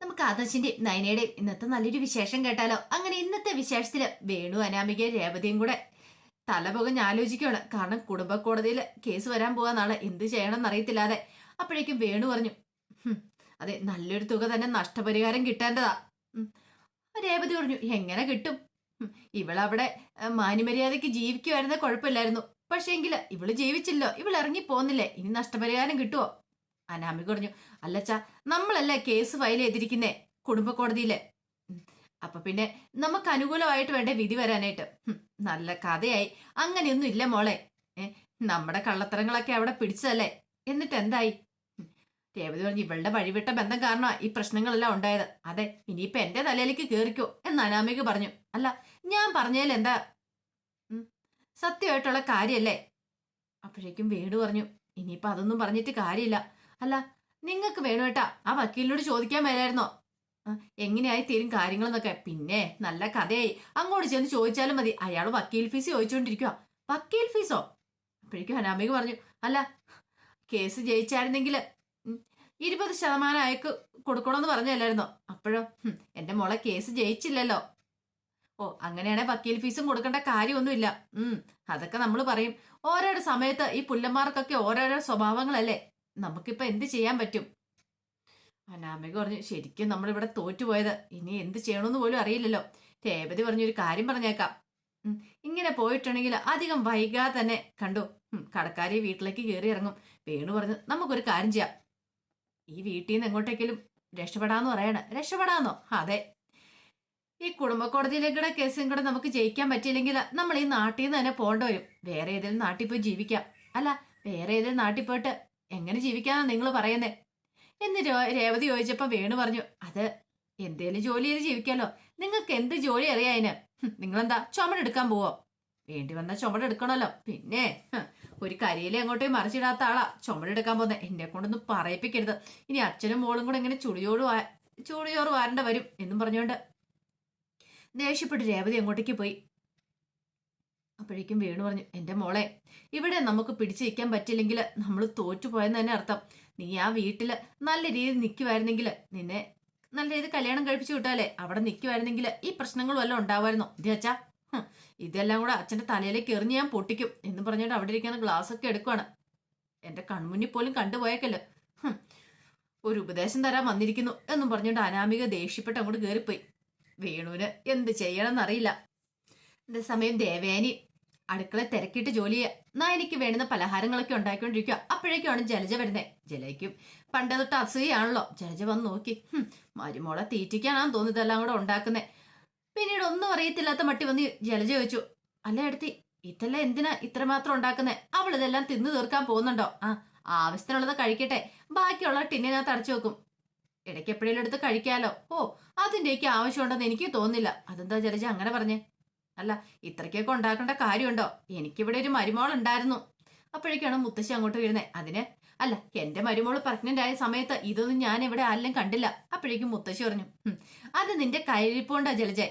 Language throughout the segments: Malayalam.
നമുക്ക് ആദർശിന്റെയും നയനയുടെയും ഇന്നത്തെ നല്ലൊരു വിശേഷം കേട്ടാലോ? അങ്ങനെ ഇന്നത്തെ വിശേഷത്തിൽ വേണു അനാമിക രേവതിയും കൂടെ തലപുകഞ്ഞ് ആലോചിക്കുകയാണ് കാരണം കുടുംബ കോടതിയിൽ കേസ് വരാൻ നാളെ എന്ത് ചെയ്യണം എന്നറിയത്തില്ലാതെ അപ്പോഴേക്കും വേണു പറഞ്ഞു അതെ നല്ലൊരു തുക തന്നെ നഷ്ടപരിഹാരം കിട്ടേണ്ടതാ. രേവതി പറഞ്ഞു എങ്ങനെ കിട്ടും? ഇവളവിടെ മാന്യമര്യാദയ്ക്ക് ജീവിക്കുമായിരുന്ന കുഴപ്പമില്ലായിരുന്നു. പക്ഷേ എങ്കിൽ ഇവൾ ജീവിച്ചില്ലോ ഇവൾ ഇറങ്ങി പോന്നില്ലേ ഇനി നഷ്ടപരിഹാരം കിട്ടുമോ അനാമിക പറഞ്ഞു അല്ലച്ച നമ്മളല്ലേ കേസ് ഫയൽ ചെയ്തിരിക്കുന്നേ? കുടുംബ കോടതിയിൽ. അപ്പൊ പിന്നെ നമുക്ക് അനുകൂലമായിട്ട് വേണ്ടേ വിധി വരാനായിട്ട്? നല്ല കഥയായി. അങ്ങനെയൊന്നും ഇല്ല മോളെ. നമ്മുടെ കള്ളത്തരങ്ങളൊക്കെ അവിടെ പിടിച്ചതല്ലേ? എന്നിട്ട് എന്തായി. രേവതി പറഞ്ഞു ഇവളുടെ വഴിവിട്ട ബന്ധം കാരണം ഈ പ്രശ്നങ്ങളെല്ലാം ഉണ്ടായത്. അതെ ഇനിയിപ്പൊ എന്റെ തലയിലേക്ക് കേറിക്കോ എന്ന് അനാമിക പറഞ്ഞു. അല്ല ഞാൻ പറഞ്ഞതിൽ എന്താ? സത്യമായിട്ടുള്ള കാര്യല്ലേ? അപ്പോഴേക്കും വേണു പറഞ്ഞു ഇനിയിപ്പൊ അതൊന്നും പറഞ്ഞിട്ട് കാര്യമില്ല. അല്ല നിങ്ങൾക്ക് വേണുവേട്ടാ ആ വക്കീലിനോട് ചോദിക്കാൻ മേലായിരുന്നോ? ആ, എങ്ങനെയായി തീരും കാര്യങ്ങളെന്നൊക്കെ. പിന്നെ നല്ല കഥയായി. അങ്ങോട്ട് ചെന്ന് ചോദിച്ചാലും മതി. അയാൾ വക്കീൽ ഫീസ് ചോദിച്ചുകൊണ്ടിരിക്കുക വക്കീൽ ഫീസോ? അപ്പോഴേക്കും അനാമിക പറഞ്ഞു അല്ല കേസ് ജയിച്ചായിരുന്നെങ്കിൽ ഇരുപത് ശതമാനം അയക്ക് കൊടുക്കണമെന്ന് പറഞ്ഞല്ലായിരുന്നോ അപ്പോഴോ എന്റെ മോളെ കേസ് ജയിച്ചില്ലല്ലോ. ഓ അങ്ങനെയാണെ വക്കീൽ ഫീസും കൊടുക്കേണ്ട കാര്യമൊന്നുമില്ല. ഉം അതൊക്കെ നമ്മൾ പറയും. ഓരോരോ സമയത്ത് ഈ പുല്ലന്മാർക്കൊക്കെ ഓരോരോ സ്വഭാവങ്ങളല്ലേ? നമുക്കിപ്പോ എന്ത് ചെയ്യാൻ പറ്റും? അനാമിക പറഞ്ഞു ശരിക്കും നമ്മളിവിടെ തോറ്റുപോയത്. ഇനി എന്ത് ചെയ്യണമെന്ന് പോലും അറിയില്ലല്ലോ. രേവതി പറഞ്ഞൊരു കാര്യം പറഞ്ഞേക്കാം. ഇങ്ങനെ പോയിട്ടുണ്ടെങ്കിൽ അധികം വൈകാതെ തന്നെ കണ്ടു. കടക്കാരി വീട്ടിലേക്ക് കയറി ഇറങ്ങും. വേണു പറഞ്ഞു നമുക്കൊരു കാര്യം ചെയ്യാം. ഈ വീട്ടിൽ നിന്ന് എങ്ങോട്ടേക്കെങ്കിലും രക്ഷപ്പെടാന്ന് പറയണ. രക്ഷപ്പെടാന്നോ? അതെ. ഈ കുടുംബ കോടതിയിലേക്കൂടെ കേസും കൂടെ നമുക്ക് ജയിക്കാൻ പറ്റിയില്ലെങ്കിൽ നമ്മൾ ഈ നാട്ടിൽ നിന്ന് തന്നെ പോകേണ്ടി വരും. വേറെ ഏതെങ്കിലും നാട്ടിൽ പോയി ജീവിക്കാം. അല്ല വേറെ ഏതെങ്കിലും നാട്ടിൽ പോയിട്ട് എങ്ങനെ ജീവിക്കാനാണ് നിങ്ങൾ പറയുന്നേ? എന്ന് രേവതി ചോദിച്ചപ്പോ വേണു പറഞ്ഞു അത് എന്തേലും ജോലി ചെയ്ത് ജീവിക്കാലോ. നിങ്ങൾക്ക് എന്ത് ജോലി അതിന് എന്താ നിങ്ങളെന്താ ചുമടെടുക്കാൻ പോവോ? വേണ്ടി വന്ന ചുമടെടുക്കണമല്ലോ പിന്നെ ഒരു കരിയിലെ അങ്ങോട്ടേ മറിച്ചിടാത്ത ആളാ. ചുമടെടുക്കാൻ പോകുന്നത് എന്നെ കൊണ്ടൊന്നും പറയിപ്പിക്കരുത്. ഇനി അച്ഛനും മോളും കൂടെ ഇങ്ങനെ ചുടിയോട് ചൂടിയോറ് വാരേണ്ട വരും എന്നും പറഞ്ഞുകൊണ്ട് ദേഷ്യപ്പെട്ട് രേവതി അങ്ങോട്ടേക്ക് പോയി. അപ്പോഴേക്കും വേണു പറഞ്ഞു എന്റെ മോളെ ഇവിടെ നമുക്ക് പിടിച്ചു നിൽക്കാൻ പറ്റില്ലെങ്കിൽ നമ്മൾ തോറ്റുപോയെന്ന് തന്നെ അർത്ഥം. നീ ആ വീട്ടിൽ നല്ല രീതിയിൽ നിൽക്കുമായിരുന്നെങ്കിൽ നിന്നെ നല്ല രീതിയിൽ കല്യാണം കഴിപ്പിച്ചു വിട്ടാലേ അവിടെ നിൽക്കുമായിരുന്നെങ്കിൽ ഈ പ്രശ്നങ്ങളും എല്ലാം ഉണ്ടാവായിരുന്നു. ഇതേ ഇതെല്ലാം കൂടെ അച്ഛന്റെ തലയിലേക്ക് എറിഞ്ഞ് ഞാൻ പൊട്ടിക്കും എന്ന് പറഞ്ഞിട്ട് അവിടെ ഇരിക്കുന്ന ഗ്ലാസ് ഒക്കെ എടുക്കുവാണ്. എന്റെ കൺമുന്നിൽ പോലും കണ്ടുപോയേക്കല്ലോ. ഒരു ഉപദേശം തരാൻ വന്നിരിക്കുന്നു എന്നും പറഞ്ഞുകൊണ്ട് അനാമിക ദേഷ്യപ്പെട്ട് അങ്ങോട്ട് കയറിപ്പോയി വേണുവിന് എന്ത് ചെയ്യണമെന്നറിയില്ല. അതേസമയം ദേവേനി അടുക്കള തിരക്കിയിട്ട് ജോലി എന്നാ എനിക്ക് വേണ്ടുന്ന പലഹാരങ്ങളൊക്കെ ഉണ്ടാക്കിക്കൊണ്ടിരിക്കുക അപ്പോഴേക്കാണ് ജലജ വരുന്നത് ജലയ്ക്കും പണ്ട് തൊട്ട് അസൂയാണല്ലോ. ജലജ വന്ന് നോക്കി. മരുമോളെ തീറ്റിക്കാനാന്ന് തോന്നുന്നത് ഇതെല്ലാം കൂടെ ഉണ്ടാക്കുന്നേ. പിന്നീട് ഒന്നും അറിയത്തില്ലാത്ത മട്ടി വന്ന് ജലജ ചോദിച്ചു അല്ല എടുത്തി ഇതെല്ലാം എന്തിനാ ഇത്രമാത്രം ഉണ്ടാക്കുന്നേ? അവൾ ഇതെല്ലാം തിന്നു തീർക്കാൻ പോകുന്നുണ്ടോ? ആ ആവശ്യത്തിനുള്ളത് കഴിക്കട്ടെ. ബാക്കിയുള്ള ടിന്നിനകത്ത് അടച്ചു വെക്കും. ഇടയ്ക്ക് എപ്പോഴേലും എടുത്ത് കഴിക്കാലോ. ഓ അതിന്റെയൊക്കെ ആവശ്യമുണ്ടെന്ന് എനിക്ക് തോന്നില്ല അതെന്താ ജലജ അങ്ങനെ പറഞ്ഞേ? അല്ല ഇത്രയ്ക്കൊക്കെ ഉണ്ടാക്കേണ്ട കാര്യമുണ്ടോ? എനിക്കിവിടെ ഒരു മരുമോൾ ഉണ്ടായിരുന്നു. അപ്പോഴേക്കാണ് മുത്തശ്ശി അങ്ങോട്ട് വീഴുന്നത് അതിന് അല്ല എന്റെ മരുമോൾ പ്രഗ്നന്റ് ആയ സമയത്ത് ഇതൊന്നും ഞാൻ ഇവിടെ ആരെല്ലാം കണ്ടില്ല. അപ്പോഴേക്കും മുത്തശ്ശി പറഞ്ഞു അത് നിന്റെ കയ്യിരിപ്പോണ്ടാ ജലജെ?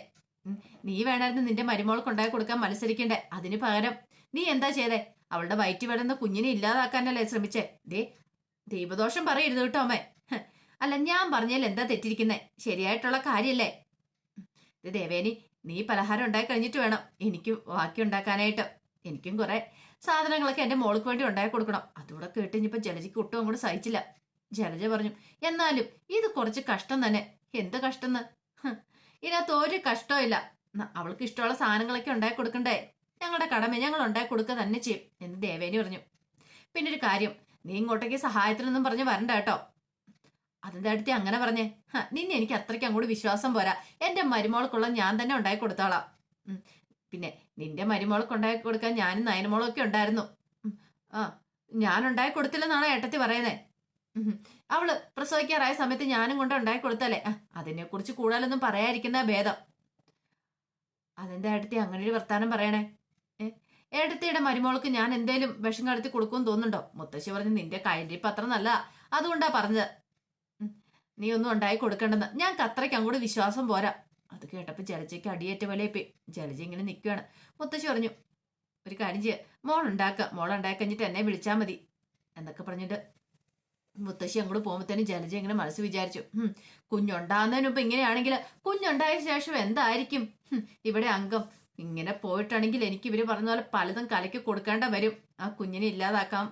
നീ വേണമായിരുന്നു നിന്റെ മരുമോൾക്ക് ഉണ്ടാക്കി കൊടുക്കാൻ മത്സരിക്കണ്ടേ? അതിന് പകരം നീ എന്താ ചെയ്തേ? അവളുടെ വയറ്റി വിടുന്ന കുഞ്ഞിനെ ഇല്ലാതാക്കാനല്ലേ ശ്രമിച്ചേ? ദേ ദൈവദോഷം പറയരുത് കേട്ടോ അമ്മേ. അല്ല ഞാൻ പറഞ്ഞാൽ എന്താ തെറ്റിരിക്കുന്നേ? ശരിയായിട്ടുള്ള കാര്യല്ലേ? ദേവേനി നീ പലഹാരം ഉണ്ടാക്കി കഴിഞ്ഞിട്ട് വേണം. എനിക്ക് ബാക്കി ഉണ്ടാക്കാനായിട്ട്. എനിക്കും കുറെ സാധനങ്ങളൊക്കെ എന്റെ മോൾക്ക് വേണ്ടി ഉണ്ടാക്കി കൊടുക്കണം. അതുകൂടെ കേട്ട് ഇനിയിപ്പോ ജലജയ്ക്ക് ഒട്ടും അങ്ങോട്ട് സഹിച്ചില്ല. ജലജ പറഞ്ഞു എന്നാലും ഇത് കുറച്ച് കഷ്ടം തന്നെ. എന്ത് കഷ്ടം ഇതിനകത്ത് ഒരു കഷ്ടമില്ല അവൾക്ക് ഇഷ്ടമുള്ള സാധനങ്ങളൊക്കെ ഉണ്ടാക്കി കൊടുക്കണ്ടേ? ഞങ്ങളുടെ കടമ ഞങ്ങൾ ഉണ്ടാക്കി കൊടുക്കുക തന്നെ ചെയ്യും എന്ന് ദേവേനി പറഞ്ഞു. പിന്നെ ഒരു കാര്യം നീ ഇങ്ങോട്ടേക്ക് സഹായത്തിനൊന്നും പറഞ്ഞ് വരണ്ട കേട്ടോ. അതെന്താ അടുത്ത് അങ്ങനെ പറഞ്ഞേ? നിന്നെ എനിക്ക് അത്രയ്ക്ക് അങ്ങോട്ട് വിശ്വാസം പോരാ. എന്റെ മരുമോൾക്കുള്ള ഞാൻ തന്നെ ഉണ്ടാക്കി കൊടുത്തോളാം. പിന്നെ നിന്റെ മരുമോൾക്ക് ഉണ്ടാക്കി കൊടുക്കാൻ ഞാനും നയനമോളും ഒക്കെ ഉണ്ടായിരുന്നു. ആ ഞാൻ ഉണ്ടാക്കി കൊടുത്തില്ലെന്നാണ് ഏട്ടത്തി പറയുന്നേ. അവൾ പ്രസവിക്കാറായ സമയത്ത് ഞാനും കൊണ്ട് ഉണ്ടാക്കി കൊടുത്തല്ലേ? അതിനെ കുറിച്ച് കൂടുതലൊന്നും പറയാതിരിക്കുന്ന ഭേദം. അതെന്താ ഏട്ടത്തി അങ്ങനെ ഒരു വർത്താനം പറയണേ? ഏടത്തിയുടെ മരുമോൾക്ക് ഞാൻ എന്തേലും വിഷം കടത്തി കൊടുക്കുമെന്ന് തോന്നുന്നുണ്ടോ? മുത്തശ്ശി പറഞ്ഞു നിന്റെ കൈൻഡിപ്പ് അത്ര നല്ല അതുകൊണ്ടാ പറഞ്ഞത്. നീ ഒന്നും ഉണ്ടായി കൊടുക്കണ്ടെന്ന്. ഞാൻ അത്രയ്ക്ക് അങ്ങോട്ട് വിശ്വാസം പോരാ. അത് കേട്ടപ്പോ ജലജയ്ക്ക് അടിയേറ്റ പോലെ ഇപ്പൊ ജലജ ഇങ്ങനെ നിൽക്കുകയാണ് മുത്തശ്ശി പറഞ്ഞു ഒരു കാര്യം ചെയ്യുക മോൾ ഉണ്ടാക്കുക മോൾ ഉണ്ടാക്കി കഴിഞ്ഞിട്ട് എന്നെ വിളിച്ചാൽ മതി. എന്നൊക്കെ പറഞ്ഞിട്ട് മുത്തശ്ശി അങ്ങോട്ട് പോകുമ്പോഴത്തേനും ജലജ ഇങ്ങനെ മനസ്സ് വിചാരിച്ചു "ഹും, കുഞ്ഞുണ്ടാകുന്നതിന് മുമ്പ് ഇങ്ങനെയാണെങ്കിൽ കുഞ്ഞുണ്ടായ ശേഷം എന്തായിരിക്കും? ഇവിടെ അംഗം. ഇങ്ങനെ പോയിട്ടാണെങ്കിൽ എനിക്ക് ഇവർ പറഞ്ഞ പോലെ പലതും കലക്കി കൊടുക്കേണ്ട വരും. ആ കുഞ്ഞിനെ ഇല്ലാതാക്കാൻ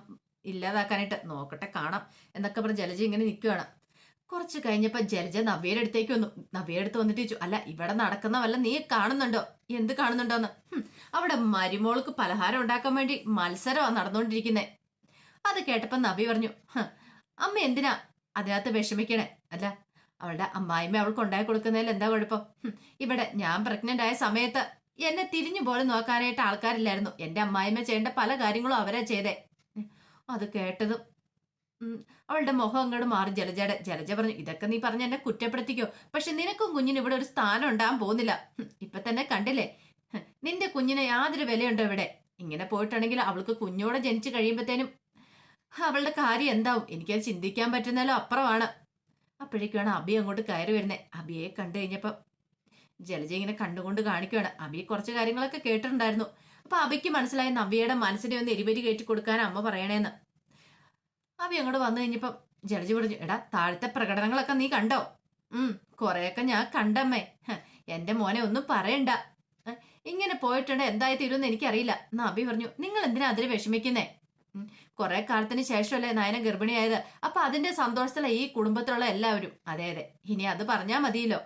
ഇല്ലാതാക്കാനായിട്ട് നോക്കട്ടെ കാണാം. എന്നൊക്കെ പറഞ്ഞ് ജലജ ഇങ്ങനെ നിൽക്കുകയാണ് കുറച്ച് കഴിഞ്ഞപ്പോ ജലജ നവ്യയുടെ അടുത്തേക്ക് വന്നു. നവ്യയുടെ അടുത്ത് വന്നിട്ട് ചോദിച്ചു അല്ല ഇവിടെ നടക്കുന്ന വല്ല നീ കാണുന്നുണ്ടോ? എന്ത് കാണുന്നുണ്ടോന്ന്? അവിടെ മരുമോൾക്ക് പലഹാരം ഉണ്ടാക്കാൻ വേണ്ടി മത്സരമാണ് നടന്നുകൊണ്ടിരിക്കുന്നത് അത് കേട്ടപ്പോ നവ്യ പറഞ്ഞു അമ്മ എന്തിനാ അതിനകത്ത് വിഷമിക്കണേ? അല്ല അവളുടെ അമ്മായിമ്മ അവൾക്ക് ഉണ്ടായി കൊടുക്കുന്നതിൽ എന്താ കുഴപ്പം? ഇവിടെ ഞാൻ പ്രഗ്നന്റ് ആയ സമയത്ത് എന്നെ തിരിഞ്ഞു പോലും നോക്കാനായിട്ട് ആൾക്കാരില്ലായിരുന്നു. എന്റെ അമ്മായിമ്മ ചെയ്യേണ്ട പല കാര്യങ്ങളും അവരാ ചെയ്തേ. അത് കേട്ടതും അവളുടെ മുഖം അങ്ങോട്ട് മാറി. ജലജയുടെ ജലജ പറഞ്ഞു ഇതൊക്കെ നീ പറഞ്ഞ എന്നെ കുറ്റപ്പെടുത്തിക്കോ. പക്ഷെ നിനക്കും കുഞ്ഞിന് ഇവിടെ ഒരു സ്ഥാനം ഉണ്ടാകാൻ പോകുന്നില്ല. ഇപ്പൊ തന്നെ കണ്ടില്ലേ? നിന്റെ കുഞ്ഞിന് യാതൊരു വിലയുണ്ടോ ഇവിടെ? ഇങ്ങനെ പോയിട്ടാണെങ്കിൽ അവൾക്ക് കുഞ്ഞോടെ ജനിച്ചു കഴിയുമ്പോഴത്തേനും അവളുടെ കാര്യം എന്താവും? എനിക്കത് ചിന്തിക്കാൻ പറ്റുന്നാലോ അപ്പുറമാണ്. അപ്പോഴേക്കാണ് അബി അങ്ങോട്ട് കയറി വരുന്നത് അബിയെ കണ്ടു കഴിഞ്ഞപ്പം ജലജ ഇങ്ങനെ കണ്ടുകൊണ്ട് കാണിക്കുകയാണ് അബി കുറച്ച് കാര്യങ്ങളൊക്കെ കേട്ടിട്ടുണ്ടായിരുന്നു. അപ്പൊ അബിക്ക് മനസ്സിലായി നവ്യയുടെ മനസ്സിനെ ഒന്ന് എരിപരി കയറ്റി കൊടുക്കാൻ അമ്മ പറയണേന്ന്. അബി അങ്ങോട്ട് വന്നു കഴിഞ്ഞപ്പം ജലജ പറഞ്ഞു എടാ താഴത്തെ പ്രകടനങ്ങളൊക്കെ നീ കണ്ടോ? ഉം കുറെയൊക്കെ ഞാൻ കണ്ടമ്മേ. എന്റെ മോനെ ഒന്നും പറയണ്ട. ഇങ്ങനെ പോയിട്ടുണ്ട് എന്തായി തീരുമെന്ന് എനിക്കറിയില്ല. എന്നാ അബി പറഞ്ഞു നിങ്ങൾ എന്തിനാ അതിന് വിഷമിക്കുന്നേ? കൊറേ കാലത്തിന് ശേഷമല്ലേ നായന ഗർഭിണിയായത്. അപ്പൊ അതിന്റെ സന്തോഷത്തിലെ ഈ കുടുംബത്തിലുള്ള എല്ലാവരും. അതെ അതെ ഇനി അത് പറഞ്ഞാ മതിയല്ലോ.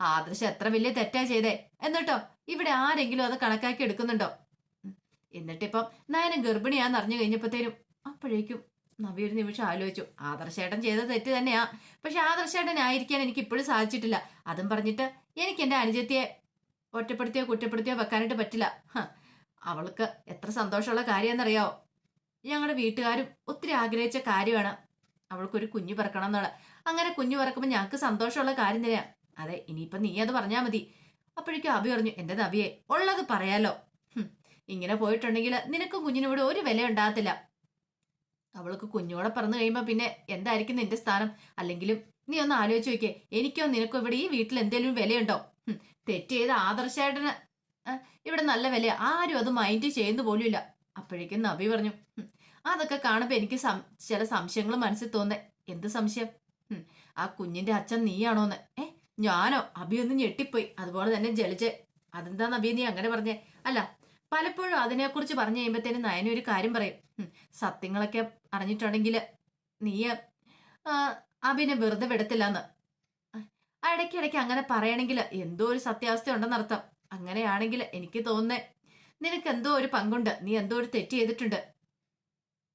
ആദർശം എത്ര വലിയ തെറ്റാ ചെയ്തേ. എന്നിട്ടോ ഇവിടെ ആരെങ്കിലും അത് കണക്കാക്കി എടുക്കുന്നുണ്ടോ? എന്നിട്ടിപ്പം നായന ഗർഭിണിയാന്ന് അറിഞ്ഞു കഴിഞ്ഞപ്പോഴത്തേനും അപ്പോഴേക്കും നവി ഒരു നിമിഷം ആലോചിച്ചു. ആദർശേട്ടൻ ചെയ്ത തെറ്റ് തന്നെയാ. പക്ഷെ ആദർശേട്ടൻ ആയിരിക്കാൻ എനിക്ക് ഇപ്പോഴും സാധിച്ചിട്ടില്ല. അതും പറഞ്ഞിട്ട് എനിക്ക് എന്റെ അനുജത്തിയെ ഒറ്റപ്പെടുത്തിയോ കുറ്റപ്പെടുത്തിയോ വെക്കാനായിട്ട് പറ്റില്ല. അവൾക്ക് എത്ര സന്തോഷമുള്ള കാര്യം കാര്യമെന്നറിയാവോ? ഞങ്ങളുടെ വീട്ടുകാരും ഒത്തിരി ആഗ്രഹിച്ച കാര്യമാണ്. അവൾക്കൊരു കുഞ്ഞു പിറക്കണം എന്നുള്ള അങ്ങനെ കുഞ്ഞു പിറക്കുമ്പോൾ ഞങ്ങൾക്ക് സന്തോഷമുള്ള കാര്യം തന്നെയാ. അതെ ഇനിയിപ്പം നീ അത് പറഞ്ഞാൽ മതി. അപ്പോഴേക്കും അഭി പറഞ്ഞു എന്റെ നബിയെ ഉള്ളത് പറയാലോ. ഇങ്ങനെ പോയിട്ടുണ്ടെങ്കിൽ നിനക്കും കുഞ്ഞിനോട് ഒരു വില ഉണ്ടാകത്തില്ല അവൾക്ക് കുഞ്ഞോടെ പറന്നു കഴിയുമ്പോൾ പിന്നെ എന്തായിരിക്കും നിന്റെ സ്ഥാനം? അല്ലെങ്കിലും നീ ഒന്ന് ആലോചിച്ച് നോക്കിയേ. എനിക്കോ നിനക്കോ ഇവിടെ ഈ വീട്ടിൽ എന്തെങ്കിലും വിലയുണ്ടോ? തെറ്റ് ചെയ്ത ആദർശായിട്ടിന് ഇവിടെ നല്ല വില ആരും അത് മൈൻഡ് ചെയ്യുന്നു ഇല്ല. അപ്പോഴേക്കും നബി പറഞ്ഞു അതൊക്കെ കാണുമ്പോൾ എനിക്ക് ചില സംശയങ്ങൾ മനസ്സിൽ തോന്നേ. എന്ത് സംശയം? ആ കുഞ്ഞിന്റെ അച്ഛൻ നീയാണോന്ന്. ഏ ഞാനോ? അബി ഒന്ന് ഞെട്ടിപ്പോയി. അതുപോലെ തന്നെ ജലിച്ചേ അതെന്താ നബി നീ അങ്ങനെ പറഞ്ഞേ? അല്ല പലപ്പോഴും അതിനെക്കുറിച്ച് പറഞ്ഞു കഴിയുമ്പോഴത്തേനും നയന ഒരു കാര്യം പറയും. സത്യങ്ങളൊക്കെ അറിഞ്ഞിട്ടുണ്ടെങ്കിൽ നീ അഭിനെ വെറുതെ വിടത്തില്ലെന്ന്. ഇടയ്ക്കിടയ്ക്ക് അങ്ങനെ പറയണമെങ്കിൽ എന്തോ ഒരു സത്യാവസ്ഥ ഉണ്ടെന്നർത്ഥം അങ്ങനെയാണെങ്കിൽ എനിക്ക് തോന്നുന്നേ നിനക്ക് എന്തോ ഒരു പങ്കുണ്ട്. നീ എന്തോ ഒരു തെറ്റ് ചെയ്തിട്ടുണ്ട്.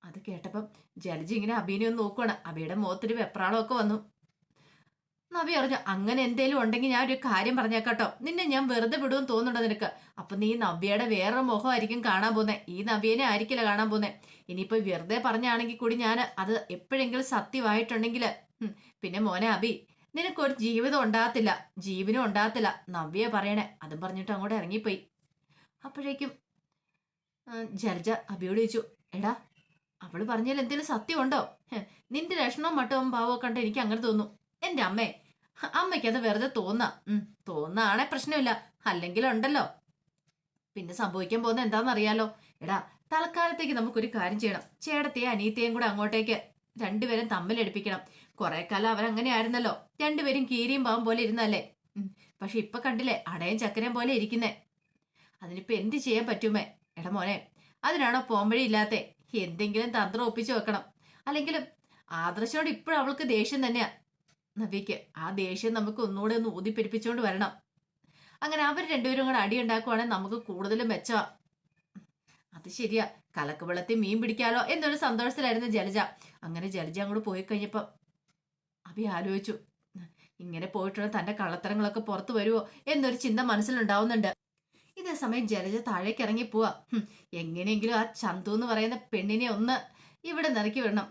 അത് കേട്ടപ്പം ജലജി ഇങ്ങനെ അബീനെ ഒന്ന് നോക്കുവാണ്. അബിയുടെ മുഖത്തൊരു വെപ്രാളമൊക്കെ വന്നു. നബി പറഞ്ഞു അങ്ങനെ എന്തേലും ഉണ്ടെങ്കിൽ ഞാൻ ഒരു കാര്യം പറഞ്ഞേക്കട്ടോ. നിന്നെ ഞാൻ വെറുതെ വിടുമെന്ന് തോന്നുന്നുണ്ടോ നിനക്ക്? അപ്പൊ നീ നവ്യയുടെ വേറെ മുഖമായിരിക്കും കാണാൻ പോകുന്നത് ഈ നവ്യനെ ആയിരിക്കില്ല കാണാൻ പോകുന്നത് ഇനിയിപ്പോ വെറുതെ പറഞ്ഞാണെങ്കിൽ കൂടി ഞാൻ അത് എപ്പോഴെങ്കിലും സത്യമായിട്ടുണ്ടെങ്കിൽ പിന്നെ മോനെ അബി നിനക്കൊരു ജീവിതം ഉണ്ടാകത്തില്ല. ജീവനും ഉണ്ടാകത്തില്ല. നവ്യ പറയണേ. അതും പറഞ്ഞിട്ട് അങ്ങോട്ട് ഇറങ്ങിപ്പോയി. അപ്പോഴേക്കും ജർജ അബിയോട് ചോദിച്ചു എടാ അവൾ പറഞ്ഞാൽ എന്തെങ്കിലും സത്യമുണ്ടോ? നിന്റെ ലക്ഷണവും മട്ടവും ഭാവവും കണ്ട് എനിക്ക് അങ്ങനെ തോന്നുന്നു. എന്റെ അമ്മേ അമ്മയ്ക്ക് അത് വെറുതെ തോന്നാം. ഉം തോന്നാണെ പ്രശ്നമില്ല. അല്ലെങ്കിൽ ഉണ്ടല്ലോ പിന്നെ സംഭവിക്കാൻ പോകുന്ന എന്താണെന്നറിയാലോ. എടാ തൽക്കാലത്തേക്ക് നമുക്കൊരു കാര്യം ചെയ്യണം. ചേട്ടത്തെയും അനിയത്തെയും കൂടെ അങ്ങോട്ടേക്ക് രണ്ടുപേരും തമ്മിലടിപ്പിക്കണം കുറെ കാലം അവരങ്ങനെ ആയിരുന്നല്ലോ. രണ്ടുപേരും കീരിയും പാവം പോലെ ഇരുന്നല്ലേ. പക്ഷെ ഇപ്പൊ കണ്ടില്ലേ അടയും ചക്കരയും പോലെ ഇരിക്കുന്നേ. അതിനിപ്പോ എന്ത് ചെയ്യാൻ പറ്റുമേ? എടാ മോനെ അതിനാണോ പോംവഴി ഇല്ലാത്തെ? എന്തെങ്കിലും തന്ത്രം ഒപ്പിച്ചു വെക്കണം. അല്ലെങ്കിലും ആദർശനോട് ഇപ്പോഴും അവൾക്ക് ദേഷ്യം തന്നെയാ. നവിക്ക് ആ ദേഷ്യം നമുക്ക് ഒന്നുകൂടെ ഒന്ന് ഊതിപ്പിടിപ്പിച്ചുകൊണ്ട് വരണം. അങ്ങനെ അവർ രണ്ടുപേരും കൂടെ അടി ഉണ്ടാക്കുവാണെങ്കിൽ നമുക്ക് കൂടുതൽ മെച്ചമാ അത് ശരിയാ. കലക്ക് വെള്ളത്തിൽ മീൻ പിടിക്കാലോ എന്നൊരു സന്തോഷത്തിലായിരുന്നു ജലജ. അങ്ങനെ ജലജ അങ്ങോട്ട് പോയി കഴിഞ്ഞപ്പോ അഭി ആലോചിച്ചു ഇങ്ങനെ പോയിട്ടുള്ള തന്റെ കള്ളത്തരങ്ങളൊക്കെ പുറത്തു വരുമോ എന്നൊരു ചിന്ത മനസ്സിലുണ്ടാവുന്നുണ്ട്. ഇതേ സമയം ജലജ താഴേക്ക് ഇറങ്ങി പോവാ എങ്ങനെയെങ്കിലും ആ ചന്തു എന്ന് പറയുന്ന പെണ്ണിനെ ഒന്ന് ഇവിടെ നിറക്കി വിടണം.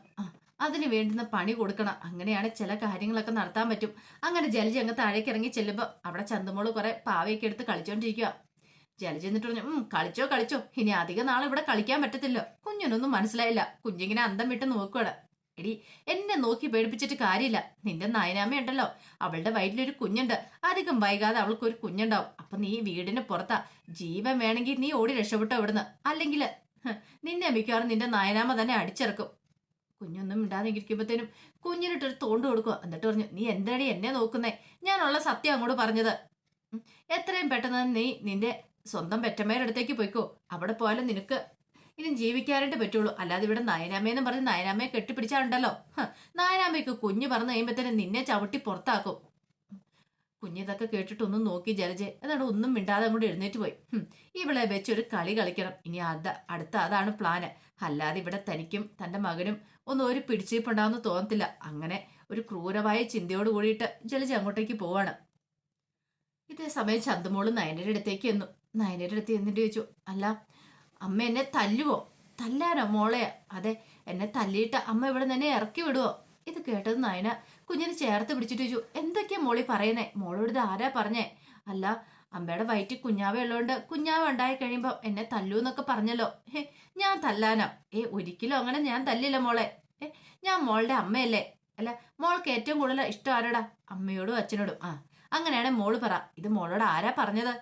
അതിന് വേണ്ടുന്ന പണി കൊടുക്കണം. അങ്ങനെയാണ് ചില കാര്യങ്ങളൊക്കെ നടത്താൻ പറ്റും. അങ്ങനെ ജലജ അങ്ങ് താഴേക്ക് ഇറങ്ങി ചെല്ലുമ്പോൾ അവിടെ ചന്തമോൾ കുറെ പാവയൊക്കെ എടുത്ത് കളിച്ചോണ്ടിരിക്കുക ജലജ എന്നിട്ട് പറഞ്ഞു ഉം കളിച്ചോ കളിച്ചോ. ഇനി അധിക നാളെ ഇവിടെ കളിക്കാൻ പറ്റത്തില്ല. കുഞ്ഞിനൊന്നും മനസ്സിലായില്ല. കുഞ്ഞിങ്ങനെ അന്തം വിട്ട് നോക്കുവാണ്. എടി എന്നെ നോക്കി പേടിപ്പിച്ചിട്ട് കാര്യമില്ല. നിന്റെ നായനാമയുണ്ടല്ലോ. അവളുടെ വയറ്റിലൊരു കുഞ്ഞുണ്ട്. അധികം വൈകാതെ അവൾക്ക് ഒരു കുഞ്ഞുണ്ടാവും. അപ്പൊ നീ വീടിന് പുറത്താ. ജീവൻ വേണമെങ്കിൽ നീ ഓടി രക്ഷപ്പെട്ടോ ഇവിടുന്ന്. അല്ലെങ്കിൽ നിന്നെ മിക്കവാറും നിന്റെ നായനാമ തന്നെ അടിച്ചിറക്കും. കുഞ്ഞൊന്നും മിണ്ടാതെ ഇരിക്കുമ്പോഴത്തേനും കുഞ്ഞിനിട്ടൊരു തോണ്ട് കൊടുക്കുക എന്നിട്ട് പറഞ്ഞു നീ എന്താടി എന്നെ നോക്കുന്നേ? ഞാനുള്ള സത്യം അങ്ങോട്ട് പറഞ്ഞത്. എത്രയും പെട്ടെന്ന് നീ നിന്റെ സ്വന്തം പെറ്റമ്മയുടെ അടുത്തേക്ക് പോയിക്കോ. അവിടെ പോയാലും നിനക്ക് ഇനി ജീവിക്കാനായിട്ട് പറ്റുള്ളൂ. അല്ലാതെ ഇവിടെ നയനാമയെന്ന് പറഞ്ഞ് നായനാമ്മയെ കെട്ടിപ്പിടിച്ചാണ്ടല്ലോ നായനാമ്മയ്ക്ക് കുഞ്ഞ് പറഞ്ഞു കഴിയുമ്പോഴത്തേനും നിന്നെ ചവിട്ടി പുറത്താക്കും. കുഞ്ഞിതൊക്കെ കേട്ടിട്ടൊന്നും നോക്കി ജലജെ. എന്നിട്ട് ഒന്നും മിണ്ടാതെ അങ്ങോട്ട് എഴുന്നേറ്റ് പോയി. ഇവിടെ വെച്ചൊരു കളി കളിക്കണം. ഇനി അത് അടുത്ത അതാണ് പ്ലാന് അല്ലാതെ ഇവിടെ തനിക്കും തന്റെ മകനും ഒന്നും ഒരു പിടിച്ചിരിപ്പുണ്ടാവുന്ന തോന്നത്തില്ല. അങ്ങനെ ഒരു ക്രൂരമായ ചിന്തയോട് കൂടിയിട്ട് ജലജ അങ്ങോട്ടേക്ക് പോവാണ്. ഇതേ സമയം ചന്തമോൾ നയനയുടെ അടുത്തേക്ക് എന്നു നയനയുടെ അടുത്ത് എന്നിട്ട് ചോദിച്ചു അല്ല അമ്മ എന്നെ തല്ലുവോ? തല്ലാനോ മോളെ? അതെ എന്നെ തല്ലിയിട്ട് അമ്മ ഇവിടെ നിന്നെ ഇറക്കി വിടുവോ? ഇത് കേട്ടത് നയന കുഞ്ഞിനെ ചേർത്ത് പിടിച്ചിട്ട് ചോദിച്ചു എന്തൊക്കെയാ മോളി പറയുന്നേ? മോളോട് ഇത് ആരാ പറഞ്ഞേ? അല്ല അമ്മയുടെ വയറ്റിൽ കുഞ്ഞാവ ഉള്ളതുകൊണ്ട് കുഞ്ഞാവ ഉണ്ടായി കഴിയുമ്പോൾ എന്നെ തല്ലു എന്നൊക്കെ പറഞ്ഞല്ലോ. ഏ ഞാൻ തല്ലാനോ? ഏ ഒരിക്കലും അങ്ങനെ ഞാൻ തല്ലില്ല മോളെ. ഏ ഞാൻ മോളുടെ അമ്മയല്ലേ? അല്ല മോൾക്ക് ഏറ്റവും കൂടുതൽ ഇഷ്ടം ആരോടാ? അമ്മയോടും അച്ഛനോടും. ആ അങ്ങനെയാണ് മോൾ പറ. ഇത് മോളോട് ആരാ പറഞ്ഞത്?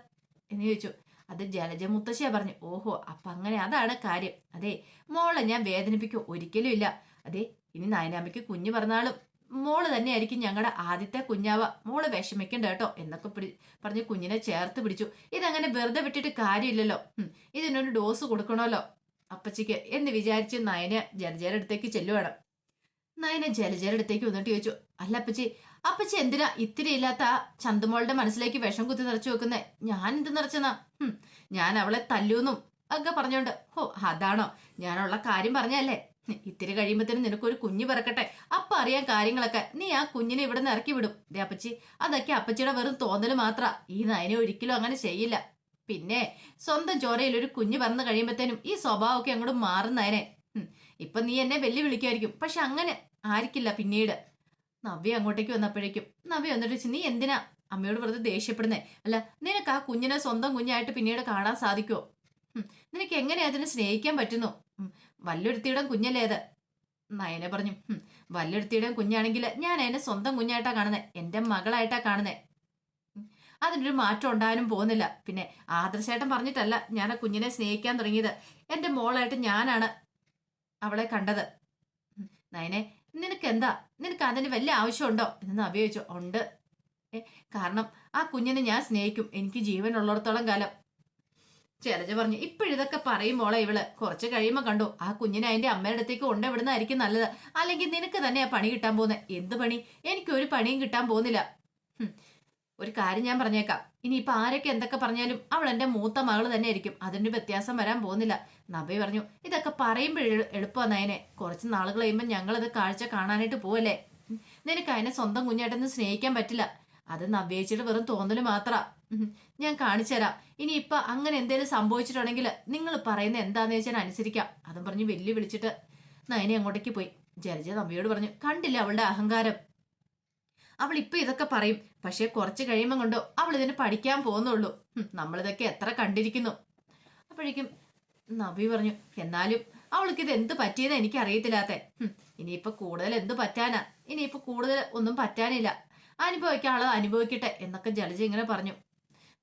എന്ന് ചോദിച്ചു. അത് ജലജ മുത്തശ്ശിയാ പറഞ്ഞു. ഓഹോ അപ്പൊ അങ്ങനെ അതാണ് കാര്യം. അതെ മോളെ ഞാൻ വേദനിപ്പിക്കും. ഒരിക്കലും ഇല്ല. അതെ ഇനി നയനാമ്മയ്ക്ക് കുഞ്ഞു പറഞ്ഞാലും മോൾ തന്നെയായിരിക്കും ഞങ്ങളുടെ ആദ്യത്തെ കുഞ്ഞാവ. മോൾ വിഷമിക്കണ്ട കേട്ടോ. എന്നൊക്കെ പിടി പറഞ്ഞ് കുഞ്ഞിനെ ചേർത്ത് പിടിച്ചു. ഇതങ്ങനെ വെറുതെ വിട്ടിട്ട് കാര്യമില്ലല്ലോ. ഇതിനൊരു ഡോസ് കൊടുക്കണമല്ലോ. അപ്പച്ചിക്ക് എന്ന് വിചാരിച്ച് നയന ജലജയുടെ അടുത്തേക്ക് ചെല്ലുവാണ്. നയന ജലജയുടെ അടുത്തേക്ക് വന്നിട്ട് ചോദിച്ചു അല്ല അപ്പച്ചി അപ്പച്ചി എന്തിനാ ഇത്തിരി ഇല്ലാത്ത ചന്തുമോളുടെ മനസ്സിലേക്ക് വിഷം കുത്തി നിറച്ചു വെക്കുന്നേ? ഞാൻ എന്ത് നിറച്ചെന്നാ? ഞാൻ അവളെ തല്ലൂന്നും ഒക്കെ പറഞ്ഞോണ്ട്. ഓ അതാണോ? ഞാനുള്ള കാര്യം പറഞ്ഞല്ലേ ഇത്തിരി കഴിയുമ്പത്തേനും നിനക്കൊരു കുഞ്ഞ് പിറക്കട്ടെ. അപ്പ അറിയാൻ കാര്യങ്ങളൊക്കെ. നീ ആ കുഞ്ഞിനെ ഇവിടെ നിന്ന് ഇറക്കി വിടും. ദേ അപ്പച്ചി അതൊക്കെ അപ്പച്ചിയുടെ വെറും തോന്നൽ മാത്ര. ഈ നയനെ ഒരിക്കലും അങ്ങനെ ചെയ്യില്ല. പിന്നെ സ്വന്തം ചോരയിൽ ഒരു കുഞ്ഞ് പറന്ന് കഴിയുമ്പത്തേനും ഈ സ്വഭാവമൊക്കെ അങ്ങോട്ട് മാറുന്നതിനെ ഇപ്പൊ നീ എന്നെ വെല്ലു വിളിക്കുമായിരിക്കും പക്ഷെ അങ്ങനെ ആയിരിക്കില്ല പിന്നീട്. നവ്യ അങ്ങോട്ടേക്ക് വന്നപ്പോഴേക്കും നവ്യ വന്നിട്ട് നീ എന്തിനാ അമ്മയോട് വെറുതെ ദേഷ്യപ്പെടുന്നേ? അല്ല നിനക്ക് ആ കുഞ്ഞിനെ സ്വന്തം കുഞ്ഞായിട്ട് പിന്നീട് കാണാൻ സാധിക്കുമോ നിനക്ക് എങ്ങനെ അതിനെ സ്നേഹിക്കാൻ പറ്റുന്നു? വല്ലൊരുത്തിയുടെ കുഞ്ഞല്ലേ അത്? നയനെ പറഞ്ഞു "ഉം, വല്ലൊരുത്തിയുടെ കുഞ്ഞാണെങ്കിൽ ഞാൻ എന്നെ സ്വന്തം കുഞ്ഞായിട്ടാ കാണുന്നത് എന്റെ മകളായിട്ടാ കാണുന്നത് അതിനൊരു മാറ്റം ഉണ്ടാകാനും പോകുന്നില്ല. പിന്നെ ആദർശേട്ടൻ പറഞ്ഞിട്ടല്ല ഞാൻ ആ കുഞ്ഞിനെ സ്നേഹിക്കാൻ തുടങ്ങിയത്. എന്റെ മോളായിട്ട് ഞാനാണ് അവളെ കണ്ടത്. നയനെ നിനക്ക് എന്താ നിനക്ക് അതിന് വലിയ ആവശ്യമുണ്ടോ? എന്ന് അഭിയോഗിച്ചു ഉണ്ട്. കാരണം ആ കുഞ്ഞിനെ ഞാൻ സ്നേഹിക്കും. എനിക്ക് ജീവനുള്ളിടത്തോളം കാലം ശൈലജ പറഞ്ഞു ഇപ്പോഴിതൊക്കെ പറയും മോളെ ഇവൾ കുറച്ച് കഴിയുമ്പോ കണ്ടു ആ കുഞ്ഞിനെ അതിന്റെ അമ്മയുടെ അടുത്തേക്ക് കൊണ്ടുവിടുന്നതായിരിക്കും നല്ലത്. അല്ലെങ്കിൽ നിനക്ക് തന്നെ പണി കിട്ടാൻ പോകുന്നത് എന്ത് പണി? എനിക്ക് ഒരു പണിയും കിട്ടാൻ പോകുന്നില്ല. ഒരു കാര്യം ഞാൻ പറഞ്ഞേക്കാം. ഇനിയിപ്പൊ ആരൊക്കെ എന്തൊക്കെ പറഞ്ഞാലും അവൾ എന്റെ മൂത്ത മകൾ തന്നെ ആയിരിക്കും. അതിന്റെ വ്യത്യാസം വരാൻ പോകുന്നില്ല. നബി പറഞ്ഞു ഇതൊക്കെ പറയുമ്പോൾ എളുപ്പമാണ് അതിനെ കുറച്ച് നാളുകൾ കഴിയുമ്പോൾ ഞങ്ങളത് കാഴ്ച കാണാനായിട്ട് പോവല്ലേ? നിനക്ക് അതിനെ സ്വന്തം കുഞ്ഞായിട്ടൊന്നും സ്നേഹിക്കാൻ പറ്റില്ല. അത് നവ്യേച്ചിയുടെ വെറും തോന്നൽ മാത്ര. ഞാൻ കാണിച്ചുതരാം ഇനി ഇപ്പൊ അങ്ങനെ എന്തേലും സംഭവിച്ചിട്ടുണ്ടെങ്കിൽ നിങ്ങൾ പറയുന്ന എന്താന്ന് വെച്ചാൽ അനുസരിക്കാം. അതും പറഞ്ഞ് വെല്ലു വിളിച്ചിട്ട് നയനെ അങ്ങോട്ടേക്ക് പോയി. ജലജ നമ്മയോട് പറഞ്ഞു കണ്ടില്ല അവളുടെ അഹങ്കാരം. അവൾ ഇപ്പൊ ഇതൊക്കെ പറയും. പക്ഷെ കുറച്ച് കഴിയുമ്പോൾ കൊണ്ടോ അവൾ ഇതിന് പഠിക്കാൻ പോകുന്നുള്ളൂ. നമ്മളിതൊക്കെ എത്ര കണ്ടിരിക്കുന്നു. അപ്പോഴേക്കും നബി പറഞ്ഞു എന്നാലും അവൾക്ക് ഇത് എന്ത് പറ്റിയെന്ന് എനിക്ക് അറിയത്തില്ലാത്ത ഇനിയിപ്പൊ കൂടുതൽ എന്ത് പറ്റാനാ? ഇനിയിപ്പൊ കൂടുതൽ ഒന്നും പറ്റാനില്ല. അനുഭവിക്കാനുള്ളത് അനുഭവിക്കട്ടെ എന്നൊക്കെ ജലജ ഇങ്ങനെ പറഞ്ഞു.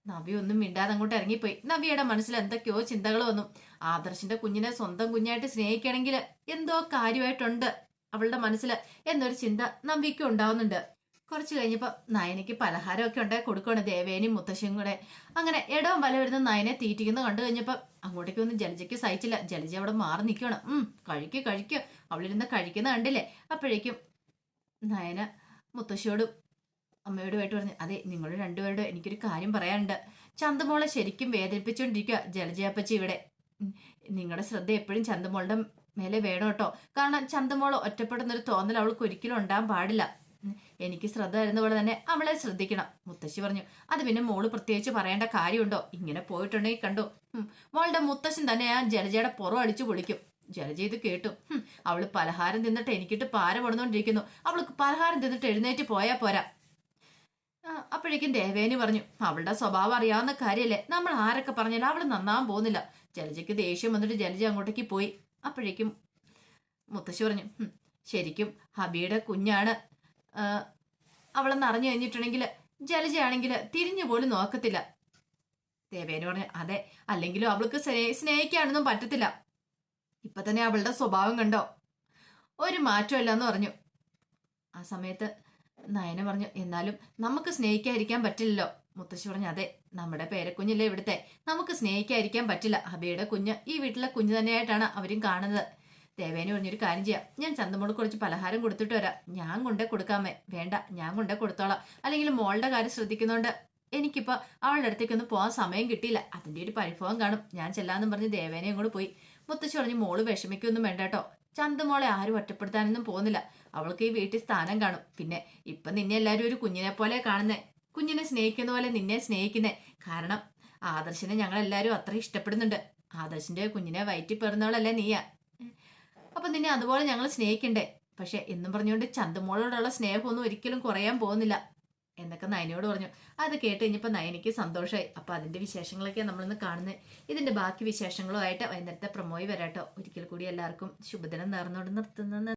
നവി ഒന്നും മിണ്ടാതെ അങ്ങോട്ട് ഇറങ്ങിപ്പോയി. നവിയുടെ മനസ്സിൽ എന്തൊക്കെയോ ചിന്തകൾ വന്നു. ആദർശിന്റെ കുഞ്ഞിനെ സ്വന്തം കുഞ്ഞായിട്ട് സ്നേഹിക്കണമെങ്കിൽ എന്തോ കാര്യമായിട്ടുണ്ട് അവളുടെ മനസ്സിൽ എന്നൊരു ചിന്ത നവിക്ക് ഉണ്ടാവുന്നുണ്ട്. കുറച്ച് കഴിഞ്ഞപ്പോ നയനയ്ക്ക് പലഹാരമൊക്കെ ഉണ്ടായി കൊടുക്കുകയാണ് ദേവേനും മുത്തശ്ശിയും കൂടെ. അങ്ങനെ ഇടവും വല വരുന്ന നയനെ തീറ്റിക്കുന്ന കണ്ടു കഴിഞ്ഞപ്പോ അങ്ങോട്ടേക്ക് ഒന്നും ജലജയ്ക്ക് സഹിച്ചില്ല. ജലജ അവിടെ മാറി നിൽക്കണം ഉം കഴിക്കു കഴിക്കു. അവളിരുന്ന് കഴിക്കുന്ന കണ്ടില്ലേ? അപ്പോഴേക്കും നയന മുത്തശ്ശിയോടും അമ്മയോടുമായിട്ട് പറഞ്ഞു അതെ നിങ്ങൾ രണ്ടുപേരോട് എനിക്കൊരു കാര്യം പറയാനുണ്ട്. ചന്തമോളെ ശരിക്കും വേദനിപ്പിച്ചുകൊണ്ടിരിക്കുക ജലജയപ്പച്ചി ഇവിടെ. നിങ്ങളുടെ ശ്രദ്ധ എപ്പോഴും ചന്തമോളുടെ മേലെ വേണം കേട്ടോ. കാരണം ചന്തമോൾ ഒറ്റപ്പെടുന്ന ഒരു തോന്നൽ അവൾക്ക് ഒരിക്കലും ഉണ്ടാകാൻ പാടില്ല. എനിക്ക് ശ്രദ്ധ വരുന്ന പോലെ തന്നെ അവളെ ശ്രദ്ധിക്കണം മുത്തശ്ശി പറഞ്ഞു. അത് പിന്നെ മോൾ പ്രത്യേകിച്ച് പറയേണ്ട കാര്യമുണ്ടോ? ഇങ്ങനെ പോയിട്ടുണ്ടെങ്കിൽ കണ്ടു. മോളുടെ മുത്തശ്ശൻ തന്നെ ആ ജലജയുടെ പുറം അടിച്ചു പൊളിക്കും. ജലജ ഇത് കേട്ടു. അവൾ പലഹാരം തിന്നിട്ട് എനിക്കിട്ട് പാര പടന്നുകൊണ്ടിരിക്കുന്നു അവൾക്ക് പലഹാരം തിന്നിട്ട് എഴുന്നേറ്റ് പോയാ പോരാ. അപ്പോഴേക്കും ദേവേനി പറഞ്ഞു അവളുടെ സ്വഭാവം അറിയാവുന്ന കാര്യല്ലേ? നമ്മൾ ആരൊക്കെ പറഞ്ഞാലും അവൾ നന്നാവാൻ പോകുന്നില്ല. ജലജയ്ക്ക് ദേഷ്യം വന്നിട്ട് ജലജ അങ്ങോട്ടേക്ക് പോയി. അപ്പോഴേക്കും മുത്തശ്ശി പറഞ്ഞു ശരിക്കും ഹബിയുടെ കുഞ്ഞാണ്. അവളെന്ന് അറിഞ്ഞു കഴിഞ്ഞിട്ടുണ്ടെങ്കിൽ ജലജയാണെങ്കിൽ തിരിഞ്ഞു പോലും നോക്കത്തില്ല. ദേവേനു പറഞ്ഞു അതെ അല്ലെങ്കിലും അവൾക്ക് സ്നേ- സ്നേഹിക്കാനൊന്നും പറ്റത്തില്ല. ഇപ്പൊ തന്നെ അവളുടെ സ്വഭാവം കണ്ടോ? ഒരു മാറ്റമില്ല എന്ന് പറഞ്ഞു. ആ സമയത്ത് നയന പറഞ്ഞു എന്നാലും നമുക്ക് സ്നേഹിക്കാതിരിക്കാൻ പറ്റില്ലല്ലോ. മുത്തശ്ശി പറഞ്ഞു അതെ നമ്മുടെ പേരക്കുഞ്ഞില്ലേ ഇവിടുത്തെ. നമുക്ക് സ്നേഹിക്കാതിരിക്കാൻ പറ്റില്ല. അബിയുടെ കുഞ്ഞ് ഈ വീട്ടിലെ കുഞ്ഞ് തന്നെയായിട്ടാണ് അവരും കാണുന്നത്. ദേവേനെ പറഞ്ഞൊരു കാര്യം ചെയ്യാം. ഞാൻ ചന്തമോൾ കുറച്ച് പലഹാരം കൊടുത്തിട്ട് വരാം. ഞാൻ കൊണ്ടേ കൊടുക്കാമേ. വേണ്ട ഞാൻ കൊണ്ടേ കൊടുത്തോളാം. അല്ലെങ്കിൽ മോളുടെ കാര്യം ശ്രദ്ധിക്കുന്നോണ്ട് എനിക്കിപ്പോൾ അവളുടെ അടുത്തേക്കൊന്നും പോകാൻ സമയം കിട്ടിയില്ല. അതിന്റെ ഒരു പരിഭവം കാണും. ഞാൻ ചെല്ലാന്നും പറഞ്ഞ് ദേവേനെയും കൂടെ പോയി. മുത്തശ്ശി പറഞ്ഞു മോൾ വിഷമിക്കൊന്നും വേണ്ട കേട്ടോ. ചന്തമോളെ ആരും ഒറ്റപ്പെടുത്താനൊന്നും പോകുന്നില്ല. അവൾക്ക് ഈ വീട്ടിൽ സ്ഥാനം കാണും. പിന്നെ ഇപ്പൊ നിന്നെ എല്ലാവരും ഒരു കുഞ്ഞിനെ പോലെ കാണുന്നേ. കുഞ്ഞിനെ സ്നേഹിക്കുന്ന പോലെ നിന്നെ സ്നേഹിക്കുന്നേ. കാരണം ആദർശിനെ ഞങ്ങൾ എല്ലാവരും അത്ര ഇഷ്ടപ്പെടുന്നുണ്ട്. ആദർശിന്റെ കുഞ്ഞിനെ വയറ്റി പെറുന്നവളല്ലേ നീയാ. അപ്പൊ നിന്നെ അതുപോലെ ഞങ്ങൾ സ്നേഹിക്കണ്ടേ? പക്ഷെ എന്നും പറഞ്ഞുകൊണ്ട് ചന്തമോളോടുള്ള സ്നേഹമൊന്നും ഒരിക്കലും കുറയാൻ പോകുന്നില്ല. എന്നൊക്കെ നയനയോട് പറഞ്ഞു. അത് കേട്ട് കഴിഞ്ഞപ്പോൾ നയനിക്ക് സന്തോഷമായി അപ്പോൾ അതിന്റെ വിശേഷങ്ങളൊക്കെ നമ്മളിന്ന് കാണുന്നത് ഇതിന്റെ ബാക്കി വിശേഷങ്ങളുമായിട്ട് വൈകുന്നേരത്തെ പ്രമോയി വരാട്ടോ. ഒരിക്കൽ കൂടി എല്ലാവർക്കും ശുഭദിനം നേർന്നുകൊണ്ട് നിർത്തുന്ന.